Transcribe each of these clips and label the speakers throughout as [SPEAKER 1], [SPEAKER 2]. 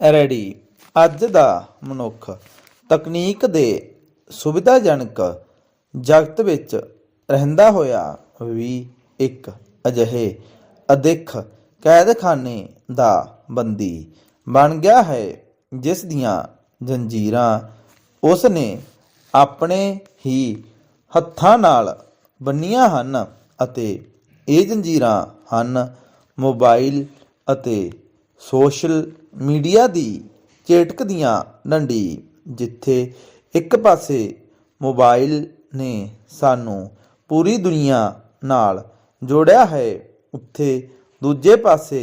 [SPEAKER 1] Ready. ਅੱਜ ਦਾ ਮਨੁੱਖ ਤਕਨੀਕ ਦੇ ਸੁਵਿਧਾਜਨਕ ਜਗਤ ਵਿੱਚ ਰਹਿੰਦਾ ਹੋਇਆ ਵੀ ਇੱਕ ਅਜਿਹੇ ਅਦਿੱਖ ਕੈਦਖਾਨੇ ਦਾ ਬੰਦੀ ਬਣ ਗਿਆ ਹੈ, ਜਿਸ ਦੀਆਂ ਜੰਜੀਰਾਂ ਉਸ ਨੇ ਆਪਣੇ ਹੀ ਹੱਥਾਂ ਨਾਲ ਬੰਨੀਆਂ ਹਨ ਅਤੇ ਇਹ ਜੰਜੀਰਾਂ ਹਨ ਮੋਬਾਈਲ ਅਤੇ ਸੋਸ਼ਲ ਮੀਡੀਆ ਦੀ ਚੇਟਕ ਦੀਆਂ ਡੰਡੀ, ਜਿੱਥੇ ਇੱਕ ਪਾਸੇ ਮੋਬਾਈਲ ਨੇ ਸਾਨੂੰ ਪੂਰੀ ਦੁਨੀਆ ਨਾਲ ਜੋੜਿਆ ਹੈ, ਉੱਥੇ ਦੂਜੇ ਪਾਸੇ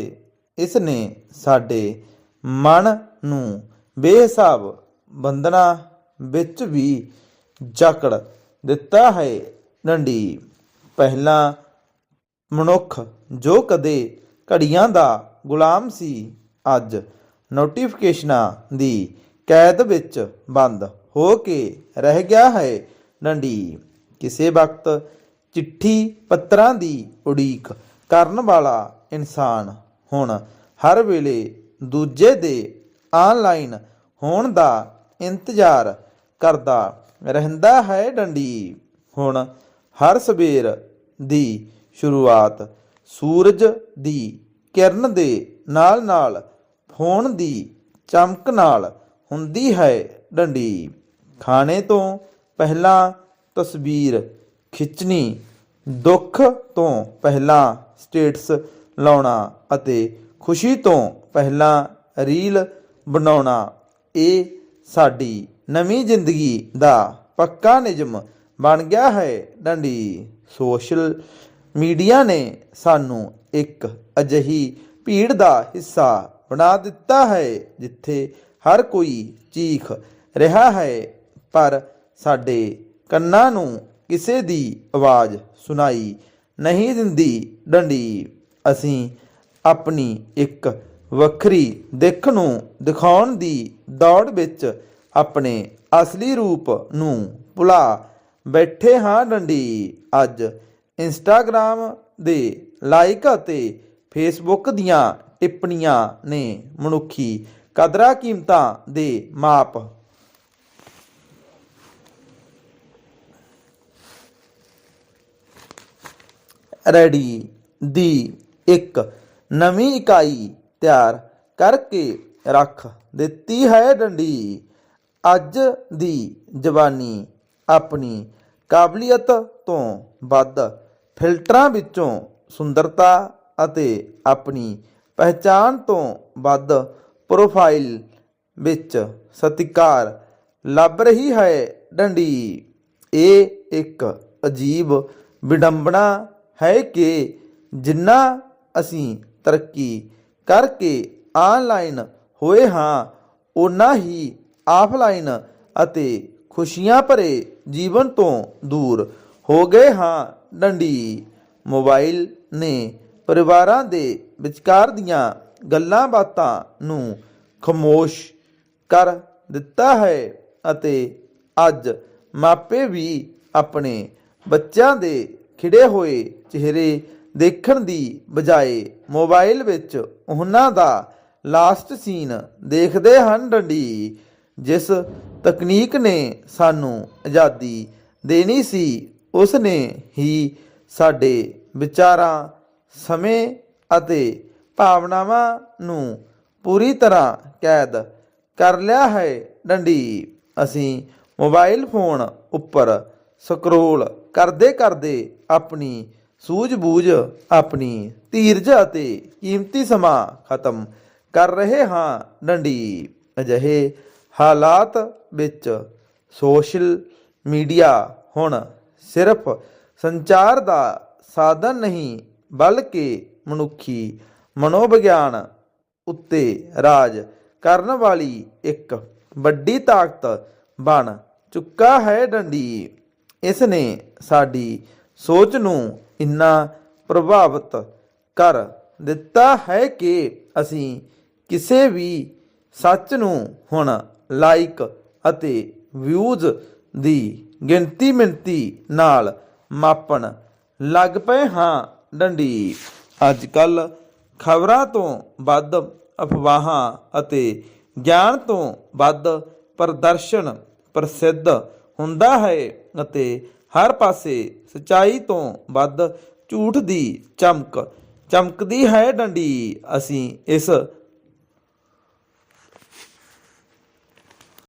[SPEAKER 1] ਇਸ ਨੇ ਸਾਡੇ ਮਨ ਨੂੰ ਬੇਹਿਸਾਬ ਬੰਧਨਾਂ ਵਿੱਚ ਵੀ ਜਕੜ ਦਿੱਤਾ ਹੈ ਡੰਡੀ। ਪਹਿਲਾਂ ਮਨੁੱਖ ਜੋ ਕਦੇ ਘੜੀਆਂ ਦਾ ਗੁਲਾਮ ਸੀ। ਅੱਜ ਨੋਟੀਫਿਕੇਸ਼ਨਾਂ ਦੀ ਕੈਦ ਵਿੱਚ ਬੰਦ ਹੋ ਕੇ ਰਹਿ ਗਿਆ ਹੈ ਡੰਡੀ ਕਿਸੇ ਵਕਤ ਚਿੱਠੀ ਪੱਤਰਾਂ ਦੀ ਉਡੀਕ ਕਰਨ ਵਾਲਾ ਇਨਸਾਨ ਹੁਣ ਹਰ ਵੇਲੇ ਦੂਜੇ ਦੇ ਆਨਲਾਈਨ ਹੋਣ ਦਾ ਇੰਤਜ਼ਾਰ ਕਰਦਾ ਰਹਿੰਦਾ ਹੈ ਡੰਡੀ ਹੁਣ ਹਰ ਸਵੇਰ ਦੀ ਸ਼ੁਰੂਆਤ ਸੂਰਜ ਦੀ ਕਿਰਨ ਦੇ ਨਾਲ ਨਾਲ ਫੋਨ ਦੀ ਚਮਕ ਨਾਲ ਹੁੰਦੀ ਹੈ ਡੰਡੀ। ਖਾਣੇ ਤੋਂ ਪਹਿਲਾਂ ਤਸਵੀਰ ਖਿੱਚਣੀ, ਦੁੱਖ ਤੋਂ ਪਹਿਲਾਂ ਸਟੇਟਸ ਲਾਉਣਾ ਅਤੇ ਖੁਸ਼ੀ ਤੋਂ ਪਹਿਲਾਂ ਰੀਲ ਬਣਾਉਣਾ, ਇਹ ਸਾਡੀ ਨਵੀਂ ਜ਼ਿੰਦਗੀ ਦਾ ਪੱਕਾ ਨਿਯਮ ਬਣ ਗਿਆ ਹੈ ਡੰਡੀ। ਸੋਸ਼ਲ ਮੀਡੀਆ ਨੇ ਸਾਨੂੰ ਇੱਕ ਅਜਿਹੀ ਭੀੜ ਦਾ ਹਿੱਸਾ ਬਣਾ ਦਿੱਤਾ ਹੈ, ਜਿੱਥੇ ਹਰ ਕੋਈ ਚੀਖ ਰਿਹਾ ਹੈ। ਪਰ ਸਾਡੇ ਕੰਨਾਂ ਨੂੰ ਕਿਸੇ ਦੀ ਆਵਾਜ਼ ਸੁਣਾਈ ਨਹੀਂ ਦਿੰਦੀ ਡੰਡੀ। ਅਸੀਂ ਆਪਣੀ ਇੱਕ ਵੱਖਰੀ ਦਿੱਖ ਨੂੰ ਦਿਖਾਉਣ ਦੀ ਦੌੜ ਵਿੱਚ ਆਪਣੇ ਅਸਲੀ ਰੂਪ ਨੂੰ ਭੁਲਾ ਬੈਠੇ ਹਾਂ ਡੰਡੀ। ਅੱਜ ਇੰਸਟਾਗ੍ਰਾਮ ਦੇ ਲਾਈਕ ਅਤੇ ਫੇਸਬੁੱਕ ਦੀਆਂ ਟਿੱਪਣੀਆਂ ਨੇ ਮਨੁੱਖੀ ਕਦਰਾਂ ਕੀਮਤਾਂ ਦੇ ਮਾਪ। ਰੈਡੀ ਦੀ ਇੱਕ ਨਵੀਂ ਇਕਾਈ ਤਿਆਰ ਕਰਕੇ ਰੱਖ ਦਿੱਤੀ ਹੈ ਡੰਡੀ। ਅੱਜ ਦੀ ਜਵਾਨੀ ਆਪਣੀ ਕਾਬਲੀਅਤ ਤੋਂ ਵੱਧ ਫਿਲਟਰਾਂ ਵਿੱਚੋਂ ਸੁੰਦਰਤਾ ਅਤੇ ਆਪਣੀ ਪਹਿਚਾਣ ਤੋਂ ਵੱਧ ਪ੍ਰੋਫਾਈਲ ਵਿੱਚ ਸਤਿਕਾਰ ਲੱਭ ਰਹੀ ਹੈ ਡੰਡੀ। ਇਹ ਇੱਕ ਅਜੀਬ ਵਿਡੰਬਣਾ ਹੈ ਕਿ ਜਿੰਨਾ ਅਸੀਂ ਤਰੱਕੀ ਕਰਕੇ ਆਨਲਾਈਨ ਹੋਏ ਹਾਂ ਉਨਾ ਹੀ ਆਫਲਾਈਨ ਅਤੇ ਖੁਸ਼ੀਆਂ ਭਰੇ ਜੀਵਨ ਤੋਂ ਦੂਰ ਹੋ ਗਏ ਹਾਂ ਡੰਡੀ। ਮੋਬਾਈਲ ਨੇ ਪਰਿਵਾਰਾਂ ਦੇ ਵਿਚਕਾਰ ਦੀਆਂ ਗੱਲਾਂ ਬਾਤਾਂ ਨੂੰ ਖਮੋਸ਼ ਕਰ ਦਿੱਤਾ ਹੈ ਅਤੇ ਅੱਜ ਮਾਪੇ ਵੀ ਆਪਣੇ ਬੱਚਿਆਂ ਦੇ ਖਿੜੇ ਹੋਏ ਚਿਹਰੇ ਦੇਖਣ ਦੀ ਬਜਾਏ ਮੋਬਾਈਲ ਵਿੱਚ ਉਹਨਾਂ ਦਾ ਲਾਸਟ ਸੀਨ ਦੇਖਦੇ ਹਨ ਡੰਡੀ, ਜਿਸ ਤਕਨੀਕ ਨੇ ਸਾਨੂੰ ਆਜ਼ਾਦੀ ਦੇਣੀ ਸੀ ਉਸ ਨੇ ਹੀ ਸਾਡੇ ਵਿਚਾਰਾਂ, ਸਮੇਂ ਅਤੇ ਭਾਵਨਾਵਾਂ ਨੂੰ ਪੂਰੀ ਤਰ੍ਹਾਂ ਕੈਦ ਕਰ ਲਿਆ ਹੈ ਡੰਡੀ। ਅਸੀਂ ਮੋਬਾਈਲ ਫੋਨ ਉੱਪਰ ਸਕਰੋਲ ਕਰਦੇ ਕਰਦੇ ਆਪਣੀ ਸੂਝ-ਬੂਝ, ਆਪਣੀ ਧੀਰਜ ਅਤੇ ਕੀਮਤੀ ਸਮਾਂ ਖਤਮ ਕਰ ਰਹੇ ਹਾਂ ਡੰਡੀ। ਅਜਿਹੇ ਹਾਲਾਤ ਵਿੱਚ ਸੋਸ਼ਲ ਮੀਡੀਆ ਹੁਣ ਸਿਰਫ ਸੰਚਾਰ ਦਾ ਸਾਧਨ ਨਹੀਂ, ਬਲਕਿ ਮਨੁੱਖੀ ਮਨੋਵਿਗਿਆਨ ਉੱਤੇ ਰਾਜ ਕਰਨ ਵਾਲੀ ਇੱਕ ਵੱਡੀ ਤਾਕਤ ਬਣ ਚੁੱਕਾ ਹੈ ਡੰਡੀ ਇਸ ਨੇ ਸਾਡੀ ਸੋਚ ਨੂੰ ਇੰਨਾ ਪ੍ਰਭਾਵਿਤ ਕਰ ਦਿੱਤਾ ਹੈ ਕਿ ਅਸੀਂ ਕਿਸੇ ਵੀ ਸੱਚ ਨੂੰ ਹੁਣ ਲਾਈਕ ਅਤੇ ਵਿਊਜ਼ ਦੀ ਗਿਣਤੀ ਮਿੰਤੀ ਨਾਲ ਮਾਪਣ। ਲੱਗ ਪਏ ਹਾਂ ਡੰਡੀ। ਅੱਜ ਕੱਲ ਖਬਰਾਂ ਤੋਂ ਵੱਧ ਅਫਵਾਹਾਂ ਅਤੇ ਗਿਆਨ ਤੋਂ ਵੱਧ ਪ੍ਰਦਰਸ਼ਨ ਪ੍ਰਸਿੱਧ ਹੁੰਦਾ ਹੈ ਅਤੇ ਹਰ ਪਾਸੇ ਸਚਾਈ ਤੋਂ ਵੱਧ ਝੂਠ ਦੀ ਚਮਕ ਚਮਕਦੀ ਹੈ ਡੰਡੀ। ਅਸੀਂ ਇਸ